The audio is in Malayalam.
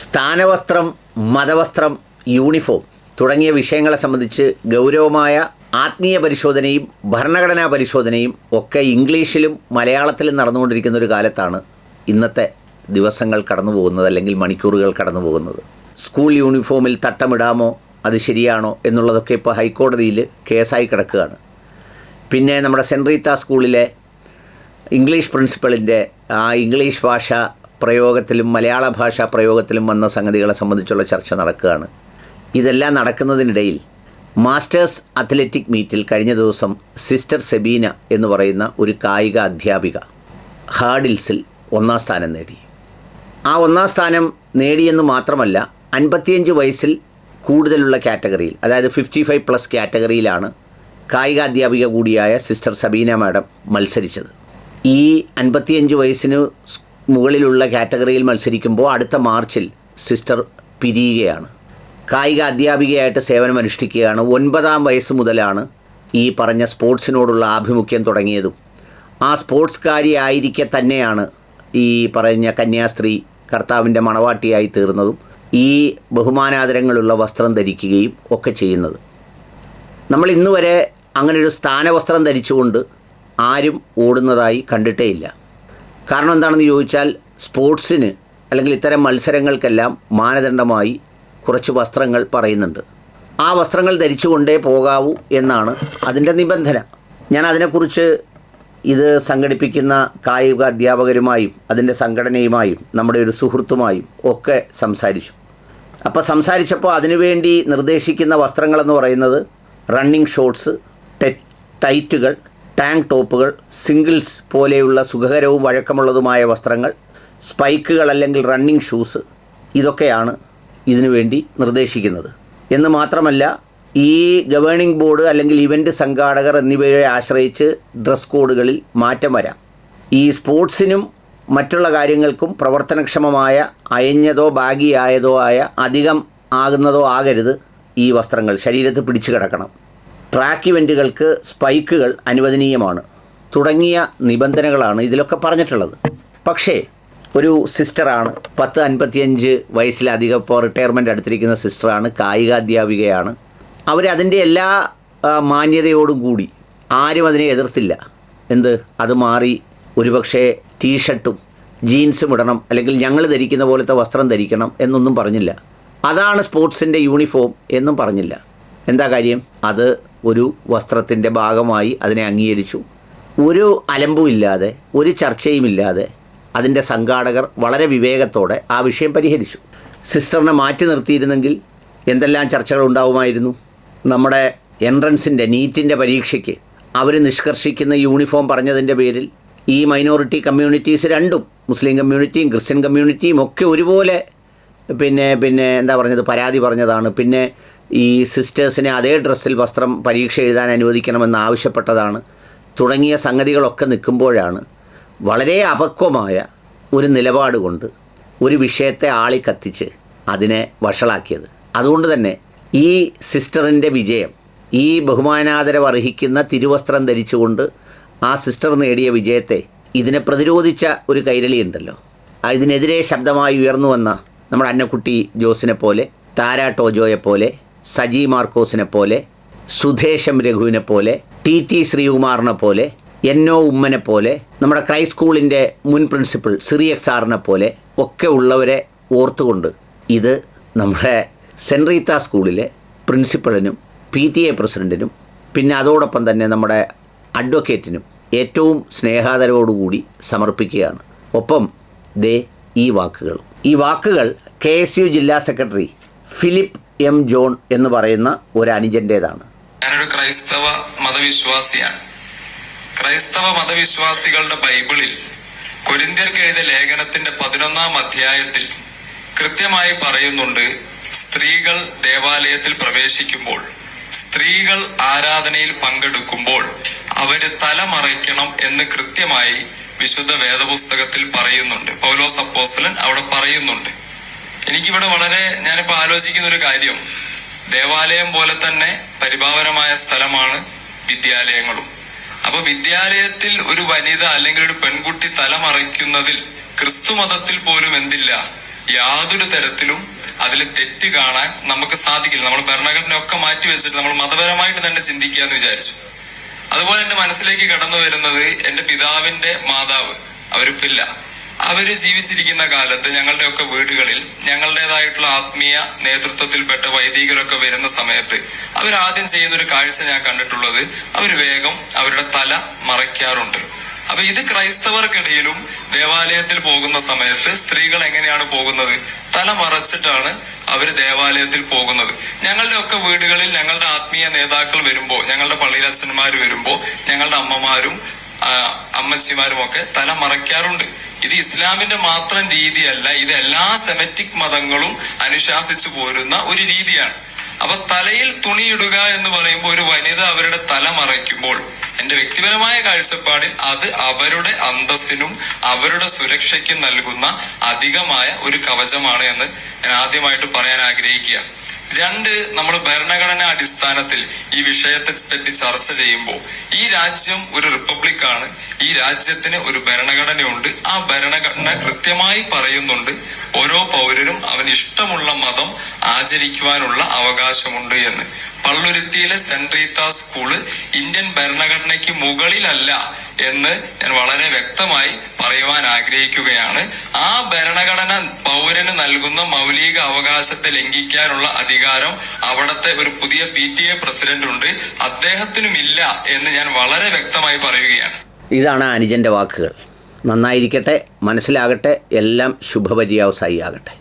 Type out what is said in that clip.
സ്ഥാനവസ്ത്രം മതവസ്ത്രം യൂണിഫോം തുടങ്ങിയ വിഷയങ്ങളെ സംബന്ധിച്ച് ഗൗരവമായ ആത്മീയ പരിശോധനയും ഭരണഘടനാ പരിശോധനയും ഒക്കെ ഇംഗ്ലീഷിലും മലയാളത്തിലും നടന്നുകൊണ്ടിരിക്കുന്ന ഒരു കാലത്താണ് ഇന്നത്തെ ദിവസങ്ങൾ കടന്നു പോകുന്നത് അല്ലെങ്കിൽ മണിക്കൂറുകൾ കടന്നു പോകുന്നത്. സ്കൂൾ യൂണിഫോമിൽ തട്ടമിടാമോ അത് ശരിയാണോ എന്നുള്ളതൊക്കെ ഇപ്പോൾ ഹൈക്കോടതിയിൽ കേസായി കിടക്കുകയാണ്. പിന്നെ നമ്മുടെ സെന്റ് റീത്ത സ്കൂളിലെ ഇംഗ്ലീഷ് പ്രിൻസിപ്പളിന്റെ ആ ഇംഗ്ലീഷ് ഭാഷ പ്രയോഗത്തിലും മലയാള ഭാഷാ പ്രയോഗത്തിലും വന്ന സംഗതികളെ സംബന്ധിച്ചുള്ള ചർച്ച നടക്കുകയാണ്. ഇതെല്ലാം നടക്കുന്നതിനിടയിൽ മാസ്റ്റേഴ്സ് അത്ലറ്റിക് മീറ്റിൽ കഴിഞ്ഞ ദിവസം സിസ്റ്റർ സെബീന എന്ന് പറയുന്ന ഒരു കായിക അധ്യാപിക ഹാർഡിൽസിൽ ഒന്നാം സ്ഥാനം നേടി. ആ ഒന്നാം സ്ഥാനം നേടിയെന്ന് മാത്രമല്ല അൻപത്തിയഞ്ച് വയസ്സിൽ കൂടുതലുള്ള കാറ്റഗറിയിൽ അതായത് ഫിഫ്റ്റി ഫൈവ് പ്ലസ് കാറ്റഗറിയിലാണ് കായിക അധ്യാപിക കൂടിയായ സിസ്റ്റർ സബീന മാഡം മത്സരിച്ചത്. ഈ അൻപത്തിയഞ്ച് വയസ്സിന് മുകളിലുള്ള കാറ്റഗറിയിൽ മത്സരിക്കുമ്പോൾ അടുത്ത മാർച്ചിൽ സിസ്റ്റർ പിരിയുകയാണ്. കായിക അധ്യാപികയായിട്ട് സേവനം അനുഷ്ഠിക്കുകയാണ് ഒൻപതാം വയസ്സ് മുതലാണ് ഈ പറഞ്ഞ സ്പോർട്സിനോടുള്ള ആഭിമുഖ്യം തുടങ്ങിയതും. ആ സ്പോർട്സ്കാരിയായിരിക്കെ തന്നെയാണ് ഈ പറഞ്ഞ കന്യാസ്ത്രീ കർത്താവിന്റെ മണവാട്ടിയായി തീർന്നതും ഈ ബഹുമാനാദരങ്ങളുള്ള വസ്ത്രം ധരിക്കുകയും ഒക്കെ ചെയ്യുന്നത്. നമ്മൾ ഇന്നുവരെ അങ്ങനൊരു സ്ഥാനവസ്ത്രം ധരിച്ചുകൊണ്ട് ആരും ഓടുന്നതായി കണ്ടിട്ടേ ഇല്ല. കാരണം എന്താണെന്ന് ചോദിച്ചാൽ സ്പോർട്സിന് അല്ലെങ്കിൽ ഇത്തരം മത്സരങ്ങൾക്കെല്ലാം മാനദണ്ഡമായി കുറച്ച് വസ്ത്രങ്ങൾ പറയുന്നുണ്ട്. ആ വസ്ത്രങ്ങൾ ധരിച്ചുകൊണ്ടേ പോകാവൂ എന്നാണ് അതിന്റെ നിബന്ധന. ഞാൻ അതിനെക്കുറിച്ച് ഇത് സംഘടിപ്പിക്കുന്ന കായിക അധ്യാപകരുമായും അതിന്റെ സംഘടനയുമായും നമ്മുടെ ഒരു സുഹൃത്തുമായും ഒക്കെ സംസാരിച്ചു. അപ്പോൾ സംസാരിച്ചപ്പോൾ അതിനുവേണ്ടി നിർദ്ദേശിക്കുന്ന വസ്ത്രങ്ങളെന്ന് പറയുന്നത് റണ്ണിങ് ഷോർട്സ് ടൈറ്റുകൾ ടാങ്ക് ടോപ്പുകൾ സിംഗിൾസ് പോലെയുള്ള സുഖകരവും വഴക്കമുള്ളതുമായ വസ്ത്രങ്ങൾ സ്പൈക്കുകൾ അല്ലെങ്കിൽ റണ്ണിങ് ഷൂസ് ഇതൊക്കെയാണ് ഇതിനു വേണ്ടി നിർദ്ദേശിക്കുന്നത്. എന്ന് മാത്രമല്ല ഈ ഗവേണിംഗ് ബോർഡ് അല്ലെങ്കിൽ ഇവന്റ് സംഘാടകർ എന്നിവയെ ആശ്രയിച്ച് ഡ്രസ് കോഡുകളിൽ മാറ്റം വരാം. ഈ സ്പോർട്സിനും മറ്റുള്ള കാര്യങ്ങൾക്കും പ്രവർത്തനക്ഷമമായ അയഞ്ഞതോ ബാഗിയായതോ ആയ അധികം ആകുന്നതോ ആകരുത് ഈ വസ്ത്രങ്ങൾ. ശരീരത്ത് പിടിച്ചു കിടക്കണം. ട്രാക്ക് ഇവന്റുകൾക്ക് സ്പൈക്കുകൾ അനുവദനീയമാണ്. തുടങ്ങിയ നിബന്ധനകളാണ് ഇതിലൊക്കെ പറഞ്ഞിട്ടുള്ളത്. പക്ഷേ ഒരു സിസ്റ്ററാണ് പത്ത് അൻപത്തിയഞ്ച് വയസ്സിലധികം ഇപ്പോൾ റിട്ടയർമെന്റ് അടുത്തിരിക്കുന്ന സിസ്റ്ററാണ് കായികാധ്യാപികയാണ്. അവരതിന്റെ എല്ലാ മാന്യതയോടും കൂടി ആരും അതിനെ എതിർത്തില്ല. എന്ത്? അത് മാറി ഒരുപക്ഷെ ടീഷർട്ടും ജീൻസും ഇടണം അല്ലെങ്കിൽ ഞങ്ങൾ ധരിക്കുന്ന പോലത്തെ വസ്ത്രം ധരിക്കണം എന്നൊന്നും പറഞ്ഞില്ല. അതാണ് സ്പോർട്സിന്റെ യൂണിഫോം എന്നും പറഞ്ഞില്ല. എന്താ കാര്യം? അത് ഒരു വസ്ത്രത്തിന്റെ ഭാഗമായി അതിനെ അംഗീകരിച്ചു. ഒരു അലമ്പുമില്ലാതെ ഒരു ചർച്ചയുമില്ലാതെ അതിന്റെ സംഘാടകർ വളരെ വിവേകത്തോടെ ആ വിഷയം പരിഹരിച്ചു. സിസ്റ്ററിനെ മാറ്റി നിർത്തിയിരുന്നെങ്കിൽ എന്തെല്ലാം ചർച്ചകൾ ഉണ്ടാവുമായിരുന്നു? നമ്മുടെ എൻട്രൻസിന്റെ നീറ്റിന്റെ പരീക്ഷയ്ക്ക് അവർ നിഷ്കർഷിക്കുന്ന യൂണിഫോം പറഞ്ഞതിന്റെ പേരിൽ ഈ മൈനോറിറ്റി കമ്മ്യൂണിറ്റീസ് രണ്ടും മുസ്ലിം കമ്മ്യൂണിറ്റിയും ക്രിസ്ത്യൻ കമ്മ്യൂണിറ്റിയും ഒക്കെ ഒരുപോലെ പിന്നെ പിന്നെ എന്താ പറഞ്ഞത് പരാതി പറഞ്ഞതാണ്. പിന്നെ ഈ സിസ്റ്റേഴ്സിനെ അതേ ഡ്രസ്സിൽ വസ്ത്രം പരീക്ഷ എഴുതാൻ അനുവദിക്കണമെന്ന് ആവശ്യപ്പെട്ടതാണ്. തുടങ്ങിയ സംഗതികളൊക്കെ നിൽക്കുമ്പോഴാണ് വളരെ അപക്വമായ ഒരു നിലപാട് കൊണ്ട് ഒരു വിഷയത്തെ ആളി കത്തിച്ച് അതിനെ വഷളാക്കിയത്. അതുകൊണ്ട് തന്നെ ഈ സിസ്റ്ററിന്റെ വിജയം ഈ ബഹുമാനാദരവ് അർഹിക്കുന്ന തിരുവസ്ത്രം ധരിച്ചുകൊണ്ട് ആ സിസ്റ്റർ നേടിയ വിജയത്തെ ഇതിനെ പ്രതിരോധിച്ച ഒരു കൈരളി ഉണ്ടല്ലോ. ഇതിനെതിരെ ശബ്ദമായി ഉയർന്നു വന്ന നമ്മുടെ അന്നക്കുട്ടി ജോസിനെ പോലെ താര ടോജോയെ പോലെ സജി മാർക്കോസിനെ പോലെ സുധേശം രഘുവിനെ പോലെ ടി ടി ശ്രീകുമാറിനെ പോലെ ഒ ഉമ്മനെ പോലെ നമ്മുടെ ക്രൈ സ്കൂളിന്റെ മുൻ പ്രിൻസിപ്പൽ സിറിയക് സാറിനെ പോലെ ഒക്കെ ഉള്ളവരെ ഓർത്തുകൊണ്ട് ഇത് നമ്മുടെ സെൻറീത്ത സ്കൂളിലെ പ്രിൻസിപ്പളിനും പി ടി എ പ്രസിഡന്റിനും പിന്നെ അതോടൊപ്പം തന്നെ നമ്മുടെ അഡ്വക്കേറ്റിനും ഏറ്റവും സ്നേഹാദരവോടുകൂടി സമർപ്പിക്കുകയാണ്. ഒപ്പം ദേ ഈ വാക്കുകൾ. ഈ വാക്കുകൾ കെ എസ് യു ജില്ലാ സെക്രട്ടറി ഫിലിപ്പ് എം ജോൺ എന്ന് പറയുന്ന ഒരു അനുജന്റേതാണ് ഞാനൊരു ക്രൈസ്തവ മതവിശ്വാസിയാണ്. ക്രൈസ്തവ മതവിശ്വാസികളുടെ ബൈബിളിൽ കൊരിന്ത്യർക്ക് എഴുതിയ ലേഖനത്തിന്റെ പതിനൊന്നാം അധ്യായത്തിൽ കൃത്യമായി പറയുന്നുണ്ട് സ്ത്രീകൾ ദേവാലയത്തിൽ പ്രവേശിക്കുമ്പോൾ സ്ത്രീകൾ ആരാധനയിൽ പങ്കെടുക്കുമ്പോൾ അവർ തലമറയ്ക്കണം എന്ന് കൃത്യമായി വിശുദ്ധ വേദപുസ്തകത്തിൽ പറയുന്നുണ്ട്. പൗലോസ് അപ്പോസ്തലൻ അവിടെ പറയുന്നുണ്ട്. എനിക്കിവിടെ വളരെ ഞാനിപ്പോ ആലോചിക്കുന്ന ഒരു കാര്യം. ദേവാലയം പോലെ തന്നെ പരിഭാവനമായ സ്ഥലമാണ് വിദ്യാലയങ്ങളും. അപ്പൊ വിദ്യാലയത്തിൽ ഒരു വനിത അല്ലെങ്കിൽ ഒരു പെൺകുട്ടി തലമറയ്ക്കുന്നതിൽ ക്രിസ്തു മതത്തിൽ പോലും എന്തില്ല. യാതൊരു തരത്തിലും അതിൽ തെറ്റ് കാണാൻ നമുക്ക് സാധിക്കില്ല. നമ്മൾ ഭരണഘടന ഒക്കെ മാറ്റി വെച്ചിട്ട് നമ്മൾ മതപരമായിട്ട് തന്നെ ചിന്തിക്കുക എന്ന് വിചാരിച്ചു. അതുപോലെ എന്റെ മനസ്സിലേക്ക് കടന്നു വരുന്നത് എന്റെ പിതാവിന്റെ മാതാവ് അവരിപ്പില്ല. അവർ ജീവിച്ചിരിക്കുന്ന കാലത്ത് ഞങ്ങളുടെയൊക്കെ വീടുകളിൽ ഞങ്ങളുടേതായിട്ടുള്ള ആത്മീയ നേതൃത്വത്തിൽപ്പെട്ട വൈദികരൊക്കെ വരുന്ന സമയത്ത് അവരാദ്യം ചെയ്യുന്ന ഒരു കാഴ്ച ഞാൻ കണ്ടിട്ടുള്ളത് അവർ വേഗം അവരുടെ തല മറയ്ക്കാറുണ്ട്. അപ്പൊ ഇത് ക്രൈസ്തവർക്കിടയിലും ദേവാലയത്തിൽ പോകുന്ന സമയത്ത് സ്ത്രീകൾ എങ്ങനെയാണ് പോകുന്നത്? തല മറച്ചിട്ടാണ് അവർ ദേവാലയത്തിൽ പോകുന്നത്. ഞങ്ങളുടെ ഒക്കെ വീടുകളിൽ ഞങ്ങളുടെ ആത്മീയ നേതാക്കൾ വരുമ്പോ ഞങ്ങളുടെ പള്ളിയിലച്ഛന്മാർ വരുമ്പോ ഞങ്ങളുടെ അമ്മമാരും ആ, അമ്മച്ചിമാരും ഒക്കെ തല മറയ്ക്കാറുണ്ട്. ഇത് ഇസ്ലാമിന്റെ മാത്രം രീതിയല്ല ഇത് എല്ലാ സെമറ്റിക് മതങ്ങളും അനുശാസിച്ചു പോരുന്ന ഒരു രീതിയാണ്. അപ്പൊ തലയിൽ തുണിയിടുക എന്ന് പറയുമ്പോൾ ഒരു വനിത അവരുടെ തല മറയ്ക്കുമ്പോൾ എന്റെ വ്യക്തിപരമായ കാഴ്ചപ്പാടിൽ അത് അവരുടെ അന്തസ്സിനും അവരുടെ സുരക്ഷയ്ക്കും നൽകുന്ന അധികമായ ഒരു കവചമാണ് എന്ന് ഞാൻ ആദ്യമായിട്ട് പറയാൻ ആഗ്രഹിക്കുക രണ്ട് നമ്മൾ ഭരണഘടനാ അടിസ്ഥാനത്തിൽ ഈ വിഷയത്തെ പറ്റി ചർച്ച ചെയ്യുമ്പോൾ ഈ രാജ്യം ഒരു റിപ്പബ്ലിക്കാണ് ഈ രാജ്യത്തിന് ഒരു ഭരണഘടനയുണ്ട്. ആ ഭരണഘടന കൃത്യമായി പറയുന്നുണ്ട് ഓരോ പൗരനും അവന് ഇഷ്ടമുള്ള മതം ആചരിക്കുവാനുള്ള അവകാശമുണ്ട് എന്ന്. പള്ളുരുത്തിയിലെ സെന്റ് റീത്ത സ്കൂൾ ഇന്ത്യൻ ഭരണഘടനയ്ക്ക് മുകളിലല്ല എന്ന് ഞാൻ വളരെ വ്യക്തമായി പറയുവാൻ ആഗ്രഹിക്കുകയാണ്. ആ ഭരണഘടന പൗരന് നൽകുന്ന മൗലിക അവകാശത്തെ ലംഘിക്കാനുള്ള അധികാരം അവിടുത്തെ ഒരു പുതിയ പി ടി എ പ്രസിഡന്റ് ഉണ്ട്. അദ്ദേഹത്തിനുമില്ല എന്ന് ഞാൻ വളരെ വ്യക്തമായി പറയുകയാണ്. ഇതാണ് അനുജന്റെ വാക്കുകൾ. നന്നായിരിക്കട്ടെ മനസ്സിലാകട്ടെ എല്ലാം ശുഭപര്യാവസായി ആകട്ടെ